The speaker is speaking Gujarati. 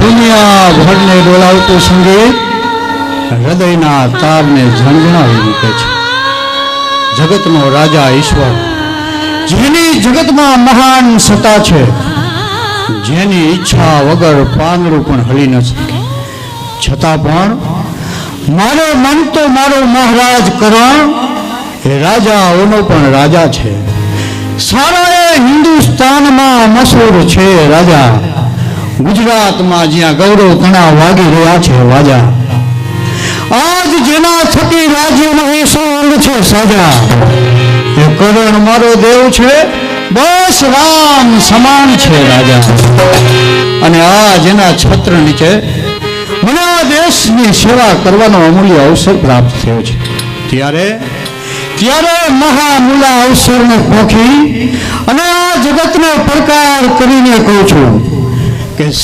દુનિયા ભરને ડોલાવતું સંગીત હૃદયના તારને ઝણઝણાવી મૂકે છે. જગતનો રાજા ઈશ્વર, જેની જગતમાં મહાન સત્તા છે, જેની ઈચ્છા વગર પાંદડું પણ હલી ન શકે. છતાં પણ મારો મન તો મારો મહારાજ કરણ, એ રાજાઓનો પણ રાજા છે. સારા એ હિન્દુસ્તાનમાં મશહૂર છે રાજા. ગુજરાતમાં જ્યાં ગૌરવ ઘણા વાગી રહ્યા છે વાજા. આજ જેના થકી રાજ્યનો એ સોંગ છે સાજા. એ કરણ મારો દેવ છે, બસ રામ સમાન છે રાજા. અને આ જેના છત્ર નીચે મને આ દેશની સેવા કરવાનો અમૂલ્ય અવસર પ્રાપ્ત થયો છે. ત્યારે ત્યારે મહામૂલા અવસરને પોખી અને આ જગતનો પડકાર કરીને કહું છું. can see